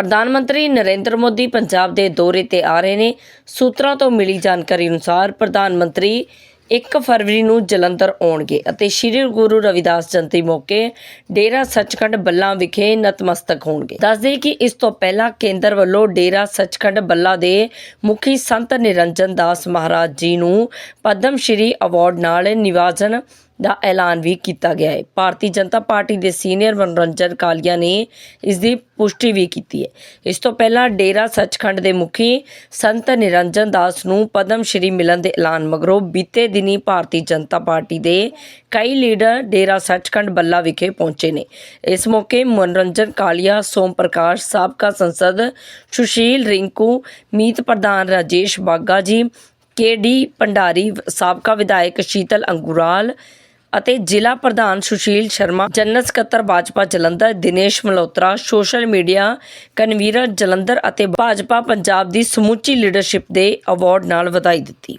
ਪ੍ਰਧਾਨ ਮੰਤਰੀ ਨਰਿੰਦਰ ਮੋਦੀ ਪੰਜਾਬ ਦੇ ਦੌਰੇ ਤੇ ਆ ਰਹੇ ਨੇ। ਸੂਤਰਾਂ ਤੋਂ ਮਿਲੀ ਜਾਣਕਾਰੀ ਅਨੁਸਾਰ ਪ੍ਰਧਾਨ ਮੰਤਰੀ 1 ਫਰਵਰੀ ਨੂੰ ਜਲੰਧਰ ਆਉਣਗੇ ਅਤੇ ਸ੍ਰੀ ਗੁਰੂ ਰਵਿਦਾਸ ਜਯੰਤੀ ਮੌਕੇ ਡੇਰਾ ਸੱਚਖੰਡ ਬੱਲਾ ਵਿਖੇ ਨਤਮਸਤਕ ਹੋਣਗੇ। ਦੱਸਦੇ ਕਿ ਇਸ ਤੋਂ ਪਹਿਲਾਂ ਕੇਂਦਰ ਵੱਲੋਂ ਡੇਰਾ ਸੱਚਖੰਡ ਬੱਲਾ ਦੇ ਮੁਖੀ ਸੰਤ ਨਿਰੰਜਨ ਦਾਸ ਮਹਾਰਾਜ ਜੀ ਨੂੰ ਪਦਮ ਸ਼੍ਰੀ ਅਵਾਰਡ ਨਾਲ ਨਿਵਾਜਨ ਦਾ ਐਲਾਨ ਵੀ ਕੀਤਾ ਗਿਆ ਹੈ। ਭਾਰਤੀ ਜਨਤਾ ਪਾਰਟੀ ਦੇ ਸੀਨੀਅਰ ਮਨੋਰੰਜਨ ਕਾਲੀਆ ਨੇ ਇਸ ਦੀ ਪੁਸ਼ਟੀ ਵੀ ਕੀਤੀ ਹੈ। ਇਸ ਤੋਂ ਪਹਿਲਾਂ ਡੇਰਾ ਸੱਚਖੰਡ ਦੇ ਮੁਖੀ ਸੰਤ ਨਿਰੰਜਨ ਦਾਸ ਨੂੰ ਪਦਮ ਸ਼੍ਰੀ ਮਿਲਣ ਦੇ ਐਲਾਨ ਮਗਰੋਂ ਬੀਤੇ ਦਿਨੀ ਭਾਰਤੀ ਜਨਤਾ ਪਾਰਟੀ ਦੇ ਕਈ ਲੀਡਰ ਡੇਰਾ ਸੱਚਖੰਡ ਬੱਲਾ ਵਿਖੇ ਪਹੁੰਚੇ ਨੇ। ਇਸ ਮੌਕੇ ਮਨੋਰੰਜਨ ਕਾਲੀਆ ਸੋਮ ਪ੍ਰਕਾਸ਼, ਸਾਬਕਾ ਸੰਸਦ ਸੁਸ਼ੀਲ ਰਿੰਕੂ, ਮੀਤ ਪ੍ਰਧਾਨ ਰਾਜੇਸ਼ ਬਾਗਾ ਜੀ ਕੇਡੀ ਭੰਡਾਰੀ, ਸਾਬਕਾ ਵਿਧਾਇਕ ਸ਼ੀਤਲ ਅੰਗੂਰਾਲ ਅਤੇ ਜ਼ਿਲ੍ਹਾ ਪ੍ਰਧਾਨ ਸੁਸ਼ੀਲ ਸ਼ਰਮਾ, ਜਨਰਲ ਸਕੱਤਰ Bhajpa Jalandhar, Dinesh Malhotra, social media convener Jalandhar ਅਤੇ ਭਾਜਪਾ ਪੰਜਾਬ ਦੀ ਸਮੁੱਚੀ ਲੀਡਰਸ਼ਿਪ ਦੇ ਅਵਾਰਡ ਨਾਲ ਵਧਾਈ ਦਿੱਤੀ।